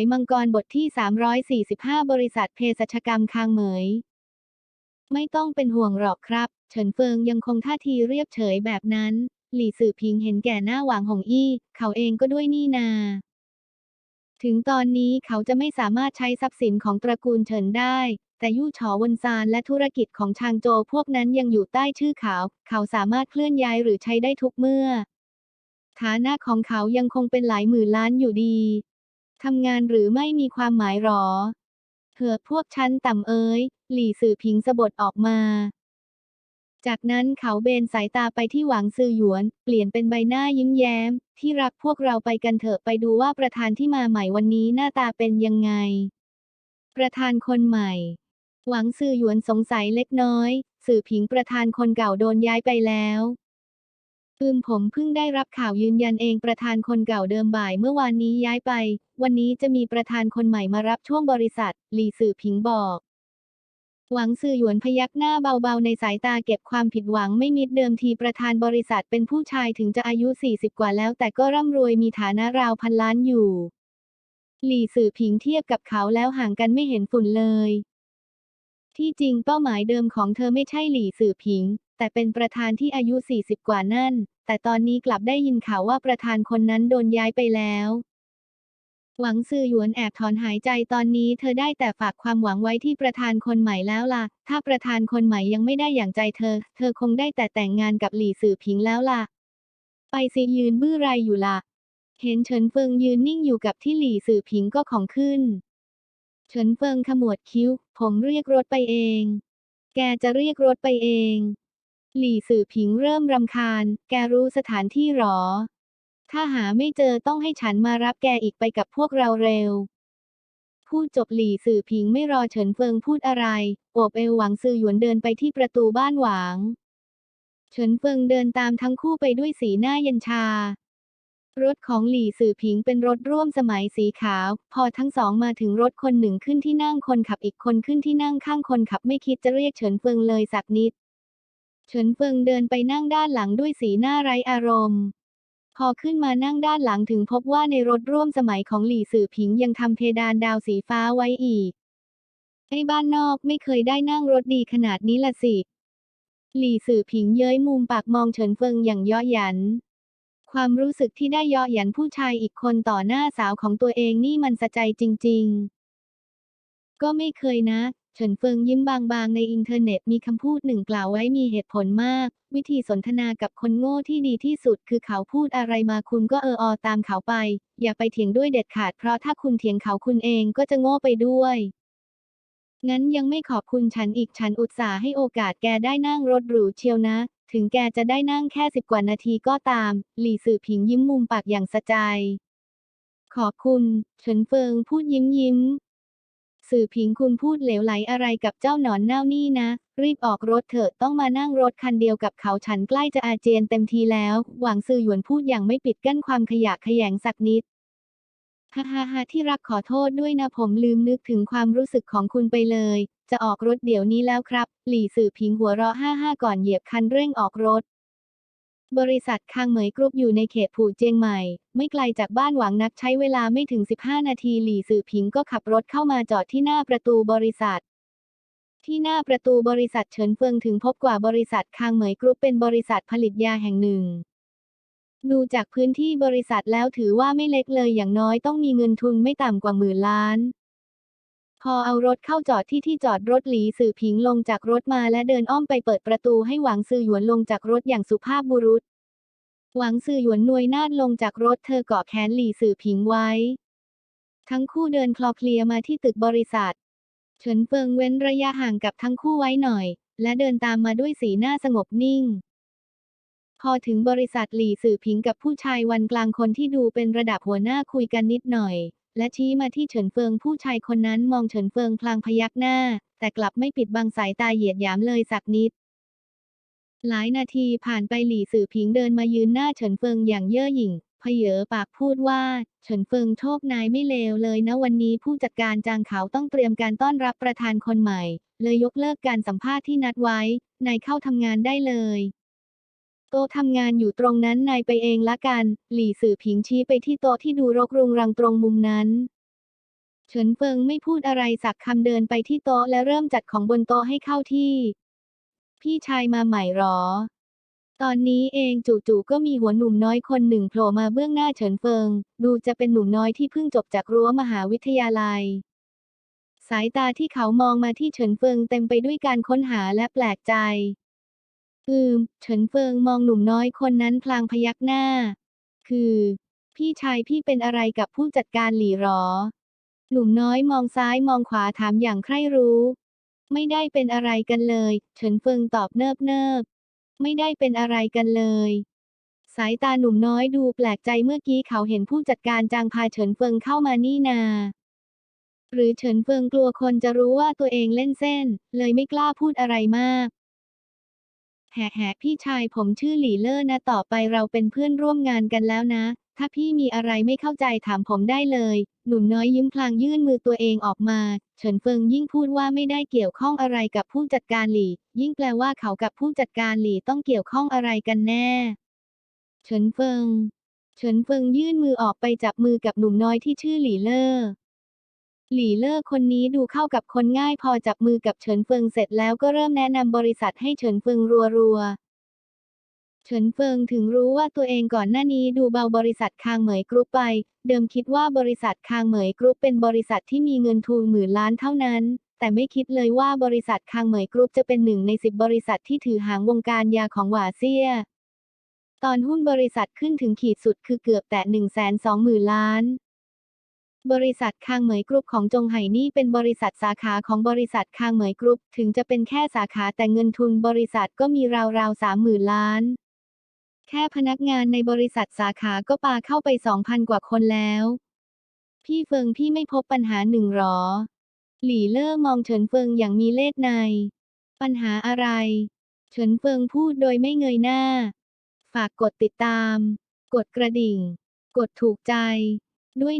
ยมังกรบทที่ 345 บริษัทเภสัชกรรมคางเหมย ไม่ต้องเป็นห่วงหรอกครับ เฉินเฟิงยังคงท่าทีเรียบเฉยแบบนั้น หลี่สื่อพิงเห็นแก่หน้าหวางหงอี้ เขาเองก็ด้วยนี่นา ถึงตอนนี้เขาจะไม่สามารถใช้ทรัพย์สินของตระกูลเฉินได้ แต่ยู่ฉอวนซานและธุรกิจของชางโจพวกนั้นยังอยู่ใต้ชื่อเขา เขาสามารถเคลื่อนย้ายหรือใช้ได้ทุกเมื่อ ฐานะของเขายังคงเป็นหลายหมื่นล้านอยู่ดี ทำงานหรือไม่มีความหมายหรอเถอพวกฉันต่ำเอ้ย หลี่สื่อพิงสะบดออกมา จากนั้นเขาเบนสายตาไปที่หวังซือหยวน เปลี่ยนเป็นใบหน้ายิ้มแย้ม ที่รักพวกเราไปกันเถอะไปดูว่าประธานที่มาใหม่วันนี้หน้าตาเป็นยังไง ประธานคนใหม่ หวังซือหยวนสงสัยเล็กน้อย สื่อผิงประธานคนเก่าโดนย้ายไปแล้ว อืมผมเพิ่งได้รับข่าวยืนยันเองประธานคนเก่าเดิมบ่ายเมื่อวานนี้ย้ายไป วันนี้จะมีประธานคนใหม่มารับช่วงบริษัท หลีสื่อผิงบอก หวังซื่อหยวนพยักหน้าเบาๆ ในสายตาเก็บความผิดหวังไม่มิดเดิมทีประธานบริษัทเป็นผู้ชายถึงจะอายุ 40 กว่าแล้ว แต่ก็ร่ำรวยมีฐานะราวพันล้านอยู่ หลีสื่อผิงเทียบกับเขาแล้วห่างกันไม่เห็นฝุ่นเลย ที่จริงเป้าหมายเดิมของเธอไม่ใช่หลีสื่อผิง แต่เป็นประธานที่อายุ 40 กว่านั่น แต่ตอนนี้กลับได้ยินข่าวว่าประธานคนนั้นโดนย้ายไปแล้ว หวังซือหยวนแอบถอนหายใจตอนนี้เธอได้แต่ฝากความหวังไว้ที่ประธานคนใหม่แล้วล่ะ ถ้าประธานคนใหม่ยังไม่ได้อย่างใจเธอ เธอคงได้แต่แต่งงานกับหลี่สื่อผิงแล้วล่ะ ไปสิยืนบื้อไรอยู่ล่ะ เห็นเฉินเฟิงยืนนิ่งอยู่กับที่หลี่สื่อผิงก็ของขึ้น เฉินเฟิงขมวดคิ้ว ผมเรียกรถไปเอง แกจะเรียกรถไปเอง หลี่สื่อผิงเริ่มรำคาญ แกรู้สถานที่หรอ ถ้าหาไม่เจอต้องให้ฉันมารับแกอีกไปกับพวกเราเร็ว พูดจบหลี่สื่อผิงไม่รอเฉินเฟิงพูดอะไรโอบเอวหวังซือหยวนเดินไปที่ประตูบ้านหวาง เฉินเฟิงเดินตามทั้งคู่ไปด้วยสีหน้าเย็นชา รถของหลี่สื่อผิงเป็นรถร่วมสมัยสีขาว พอทั้งสองมาถึงรถคนหนึ่งขึ้นที่นั่งคนขับอีกคนขึ้นที่นั่งข้างคนขับไม่คิดจะเรียกเฉินเฟิงเลยสักนิด เฉินเฟิงเดินไปนั่งด้านหลังด้วยสีหน้าไร้อารมณ์ พอขึ้นมานั่งด้านหลังถึงพบว่าในรถร่วมสมัยของหลี่สื่อผิงยังทำเพดานดาวสีฟ้าไว้อีก ไอ้บ้านนอกไม่เคยได้นั่งรถดีขนาดนี้ละสิ หลี่สื่อผิงเย้ยมุมปากมองเฉินเฟิงอย่างย่อหยัน ความรู้สึกที่ได้ย่อหยันผู้ชายอีกคนต่อหน้าสาวของตัวเองนี่มันสะใจจริง ๆ ก็ไม่เคยนะ เฉินเฟิงยิ้มบางๆ ในอินเทอร์เน็ตมีคำพูดหนึ่งกล่าวไว้มีเหตุผลมาก วิธีสนทนากับคนโง่ที่ดีที่สุด คือเขาพูดอะไรมาคุณก็เอออตามเขาไป อย่าไปเถียงด้วยเด็ดขาดเพราะถ้าคุณเถียงเขาคุณเองก็จะโง่ไปด้วยงั้นยังไม่ขอบคุณฉันอีกฉันอุตส่าห์ให้โอกาสแกได้นั่งรถหรูเชียวนะ ถึงแกจะได้นั่งแค่สิบกว่านาทีก็ตาม หลี่สื่อผิงยิ้มมุมปากอย่างสะใจ ขอบคุณเฉินเฟิงพูดยิ้มยิ้ม สื่อผิงคุณพูดเหลวไหลอะไรกับเจ้าหนอนเน่านี่นะ รีบออกรถเถอะต้องมานั่งรถคันเดียวกับเขาฉันใกล้จะอาเจียนเต็มทีแล้ว หวังซือหยวนพูดอย่างไม่ปิดกั้นความขยะแขยงสักนิดฮ่าฮ่าฮ่าที่รักขอโทษด้วยนะผมลืมนึกถึงความรู้สึกของคุณไปเลย จะออกรถเดี๋ยวนี้แล้วครับ หลี่สื่อผิงหัวเราะฮ่าฮ่าก่อนเหยียบคันเร่งออกรถ บริษัทคางเหมยกรุ๊ปอยู่ในเขตผู่เจียงใหม่ ไม่ไกลจากบ้านหวังนักใช้เวลาไม่ถึง 15 นาทีหลี่สื่อผิงก็ขับรถเข้ามาจอดที่หน้าประตูบริษัท ที่หน้าประตูบริษัทเฉินเฟิงถึงพบกว่าบริษัทคางเหมยกรุ๊ปเป็นบริษัทผลิตยาแห่งหนึ่ง ดูจากพื้นที่บริษัทแล้วถือว่าไม่เล็กเลยอย่างน้อยต้องมีเงินทุนไม่ต่ำกว่าหมื่นล้าน อเอารถเข้าจอดที่ที่จอดรถหลีสื่อผิงลงจากรถมาและเดินอ้อมไปเปิดประตูให้หวังซื่อหยวนลงจากรถอย่างสุภาพบุรุษ หวังซื่อหยวนนวยนาดลงจากรถเธอเกาะแขนหลีสื่อผิงไว้ ทั้งคู่เดินคลอเคลียมาที่ตึกบริษัท เฉินเฟิงเว้นระยะห่างกับทั้งคู่ไว้หน่อย และเดินตามมาด้วยสีหน้าสงบนิ่ง พอถึงบริษัทหลี่สื่อผิงกับผู้ชายวันกลางคนที่ดูเป็นระดับหัวหน้าคุยกันนิดหน่อย และชี้มาที่เฉินเฟิงผู้ชายคนนั้นมองเฉินเฟิงพลางพยักหน้า แต่กลับไม่ปิดบังสายตาเหยียดหยามเลยสักนิด หลายนาทีผ่านไปหลี่สื่อผิงเดินมายืนหน้าเฉินเฟิงอย่างเย่อหยิ่งเพเยอปากพูดว่า เฉินเฟิงโชคนายไม่เลวเลยนะวันนี้ผู้จัดการจางเขาต้องเตรียมการต้อนรับประธานคนใหม่ เลยยกเลิกการสัมภาษณ์ที่นัดไว้ นายเข้าทำงานได้เลย โต๊ะทำงานอยู่ตรงนั้นนายไปเองละกัน หลี่สื่อผิงชี้ไปที่โต๊ะที่ดูรกรุงรังตรงมุมนั้นเฉินเฟิงไม่พูดอะไรสักคำเดินไปที่โต๊ะและเริ่มจัดของบนโต๊ะให้เข้าที่ พี่ชายมาใหม่หรอ ตอนนี้เองจู่ๆก็มีหัวหนุ่มน้อยคนหนึ่งโผล่มาเบื้องหน้าเฉินเฟิง ดูจะเป็นหนุ่มน้อยที่เพิ่งจบจากรั้วมหาวิทยาลัย สายตาที่เขามองมาที่เฉินเฟิงเต็มไปด้วยการค้นหาและแปลกใจ อืม เฉินเฟิงมองหนุ่มน้อยคนนั้นพลางพยักหน้า คือ พี่ชายพี่เป็นอะไรกับผู้จัดการหลี่หรอ หนุ่มน้อยมองซ้ายมองขวาถามอย่างใคร่รู้ ไม่ได้เป็นอะไรกันเลย เฉินเฟิงตอบเนิบเนิบๆไม่ได้เป็นอะไรกันเลย สายตาหนุ่มน้อยดูแปลกใจเมื่อกี้เขาเห็นผู้จัดการจางพาเฉินเฟิงเข้ามานี่นา หรือเฉินเฟิงกลัวคนจะรู้ว่าตัวเองเล่นเส้น เลยไม่กล้าพูดอะไรมาก แหะแหะพี่ชายผมชื่อหลี่เล่อนะต่อไปเราเป็นเพื่อนร่วมงานกันแล้วนะ ถ้าพี่มีอะไรไม่เข้าใจถามผมได้เลย หนุ่มน้อยยิ้มพลางยื่นมือตัวเองออกมา เฉินเฟิงยิ่งพูดว่าไม่ได้เกี่ยวข้องอะไรกับผู้จัดการหลี่ยิ่งแปลว่าเขากับผู้จัดการหลี่ต้องเกี่ยวข้องอะไรกันแน่ เฉินเฟิง เฉินเฟิงยื่นมือออกไปจับมือกับหนุ่มน้อยที่ชื่อหลี่เล่อ หลี่เล่อคนนี้ดูเข้ากับคนง่ายพอจับมือกับเฉินเฟิงเสร็จแล้วก็เริ่มแนะนำบริษัทให้เฉินเฟิงรัวๆ เฉินเฟิงถึงรู้ว่าตัวเองก่อนหน้านี้ดูเบาบริษัทคางเหมยกรุ๊ปไป เดิมคิดว่าบริษัทคางเหมยกรุ๊ปเป็นบริษัทที่มีเงินทุนหมื่นล้านเท่านั้น แต่ไม่คิดเลยว่าบริษัทคางเหมยกรุ๊ปจะเป็นหนึ่งในสิบบริษัทที่ถือหางวงการยาของหวาเซีย ตอนหุ้นบริษัทขึ้นถึงขีดสุดคือเกือบแต่1 2 0 0 0 0ล้าน บริษัทคางเหมยกรุ๊ปของจงไห่นี่เป็นบริษัทสาขาของบริษัทคางเหมยกรุ๊ปถึงจะเป็นแค่สาขาแต่เงินทุนบริษัทก็มีราวๆสามหมื่นล้าน แค่พนักงานในบริษัทสาขาก็ปาเข้าไปสองพันกว่าคนแล้ว พี่เฟิงพี่ไม่พบปัญหาหนึ่งหรอ หลี่เล่อมองเฉินเฟิงอย่างมีเล่ห์ใน ปัญหาอะไร เฉินเฟิงพูดโดยไม่เงยหน้า ฝากกดติดตาม กดกระดิ่ง กดถูกใจด้วย